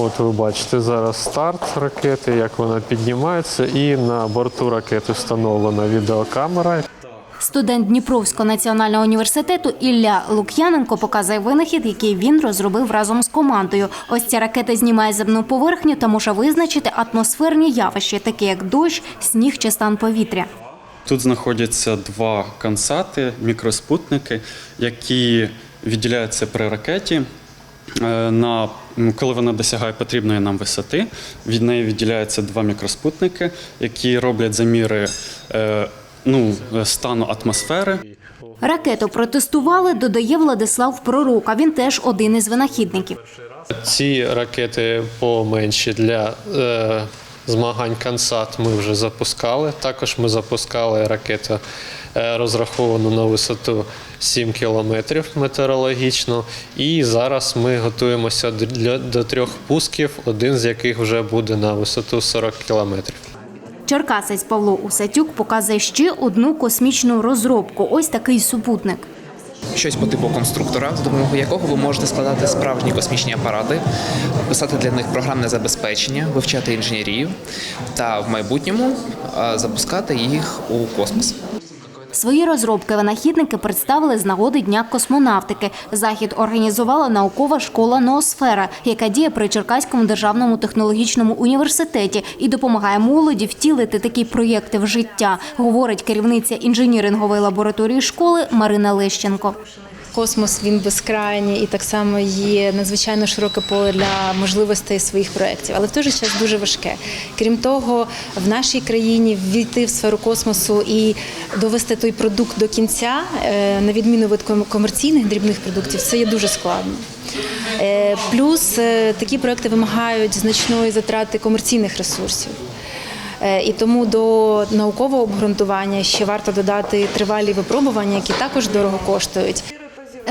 От ви бачите зараз старт ракети, як вона піднімається, і на борту ракети встановлена відеокамера. Студент Дніпровського національного університету Ілля Лук'яненко показує винахід, який він розробив разом з командою. Ось ця ракета знімає земну поверхню та може визначити атмосферні явища, такі як дощ, сніг чи стан повітря. Тут знаходяться два кансати, мікроспутники, які відділяються при ракеті. Е, На, коли вона досягає потрібної нам висоти, від неї відділяються два мікроспутники, які роблять заміри е, ну, стану атмосфери. Ракету протестували, додає Владислав Пророк. а Він теж один із винахідників. Ці ракети поменші для е, змагань Кансат ми вже запускали. Також ми запускали ракету е, розраховану на висоту 7 кілометрів метеорологічно. І зараз ми готуємося до трьох пусків, один з яких вже буде на висоту 40 кілометрів. Черкасець Павло Усатюк показує ще одну космічну розробку. Ось такий супутник. Щось по типу конструктора, за допомогою якого ви можете складати справжні космічні апарати, писати для них програмне забезпечення, вивчати інженерію та в майбутньому запускати їх у космос. Свої розробки винахідники представили з нагоди Дня космонавтики. Захід організувала наукова школа Ноосфера, яка діє при Черкаському державному технологічному університеті і допомагає молоді втілити такі проєкти в життя, говорить керівниця інженірингової лабораторії школи Марина Лещенко. Космос він безкрайній і так само є надзвичайно широке поле для можливостей своїх проєктів, але в той же час дуже важке. Крім того, в нашій країні ввійти в сферу космосу і довести той продукт до кінця, е, на відміну від комерційних дрібних продуктів, це є дуже складно. Е, Плюс е, такі проекти вимагають значної затрати комерційних ресурсів. І тому до наукового обґрунтування ще варто додати тривалі випробування, які також дорого коштують.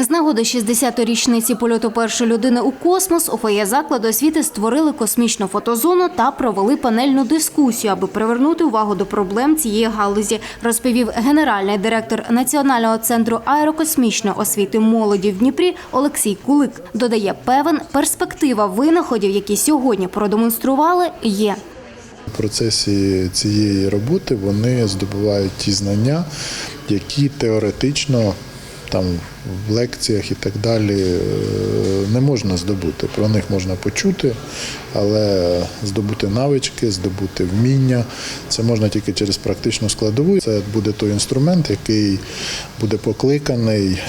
З нагоди 60-ї річниці польоту першої людини у космос у фоє освіти створили космічну фотозону та провели панельну дискусію, аби привернути увагу до проблем цієї галузі, розповів генеральний директор Національного центру аерокосмічної освіти молоді в Дніпрі Олексій Кулик. Додає, певен перспектива винаходів, які сьогодні продемонстрували, є. В процесі цієї роботи вони здобувають ті знання, які теоретично там в лекціях і так далі е, не можна здобути. Про них можна почути, але здобути навички, здобути вміння це можна тільки через практичну складову. Це буде той інструмент, який буде покликаний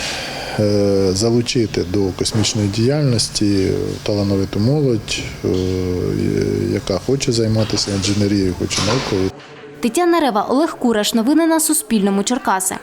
е, залучити до космічної діяльності талановиту молодь, е, яка хоче займатися інженерією, хоче наукою. Тетяна Рева, Олег Кураш. Новини на Суспільному. Черкаси.